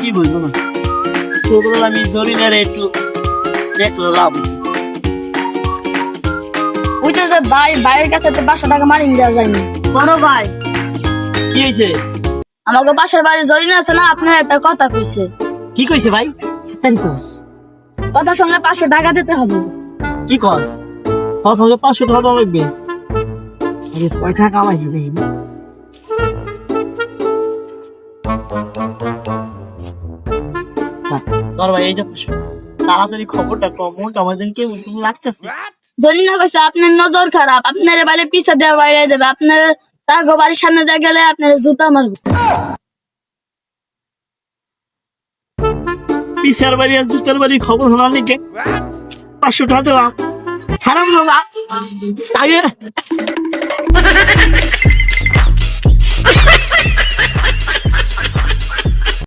কি বলব না? আমি ধরি না একটু দেখল পাঁচশো টাকা মারিং দেওয়া কি হয়েছে? আমাকে পাশের বাড়ি জরিনা আছে না আপনার একটা কথা কইছে। কি কইছে ভাই? কথার সঙ্গে পাঁচশো টাকা দিতে হবে। কি কস? পাঁচশো টাকা লাগবে। কামাইছে তোর ভাই এই যে তাড়াতাড়ি খবরটা কম মনটা আমার যেন কেমন কেমন কইছে আপনার নজর খারাপ আপনার বাড়ি পিছে দেওয়া বাইরে দেবে আপনার তাকে বাড়ির সামনে দিয়ে গেলে আপনার জুতা মারবে। পিসার বাড়ি আর দুষ্টার বাড়ি খবর শোনার লিখে পাঁচশো টাকা দিলাম খারাপ না আগে